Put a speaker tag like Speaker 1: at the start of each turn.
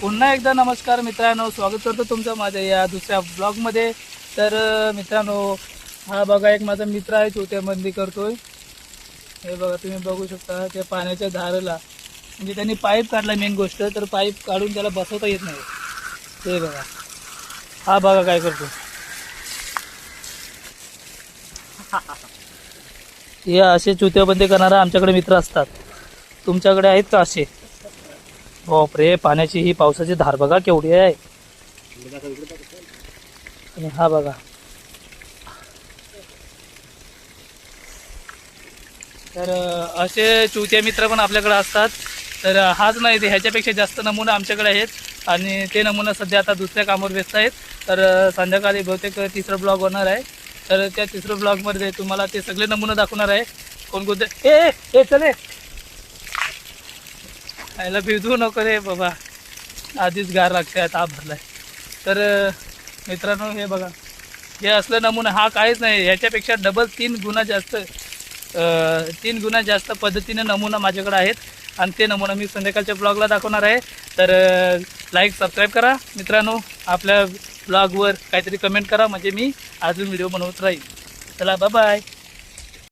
Speaker 1: पुन्हा एकदा नमस्कार मित्रांनो स्वागत करतो तुमचं माझ्या या दुसऱ्या ब्लॉगमध्ये. तर मित्रांनो हा बघा एक माझा मित्र आहे चोत्याबंदी करतोय. हे बघा तुम्ही बघू शकता त्या पाण्याच्या धारेला म्हणजे त्यांनी पाईप काढला मेन गोष्ट तर पाईप काढून त्याला बसवता येत नाही. ते बघा. हा बघा काय करतो. हे असे चुत्याबंदी करणारा आमच्याकडे मित्र असतात. तुमच्याकडे आहेत का असे? बापरे पाण्याची ही पावसाची धार बघा केवढी आहे. आणि हा बघा. तर असे चुत्या मित्र पण आपल्याकडे असतात. तर हाच नाही ते ह्याच्यापेक्षा जास्त नमुना आमच्याकडे आहेत. आणि ते नमुना सध्या आता दुसऱ्या कामावर व्यस्त आहेत. तर संध्याकाळी बहुतेक तिसरं ब्लॉग होणार आहे. तर त्या तिसऱ्या ब्लॉगमध्ये तुम्हाला ते सगळे नमुने दाखवणार आहे. कोणकोणते ए ए, ए चले याला भिजू नको रे बाबा. आधीच गार लागते आता भरलाय तर मित्रांनो हे बघा. हे असलं नमुना हा काहीच नाही. ह्याच्यापेक्षा डबल तीन गुणा जास्त तीन गुणा जास्त पद्धतीने नमुना माझ्याकडे आहेत. आणि ते नमुना मी संध्याकाळच्या ब्लॉगला दाखवणार आहे. तर लाईक सबस्क्राईब करा. मित्रांनो आपल्या ब्लॉगवर काहीतरी कमेंट करा. म्हणजे मी अजून व्हिडिओ बनवत राहील. चला बाय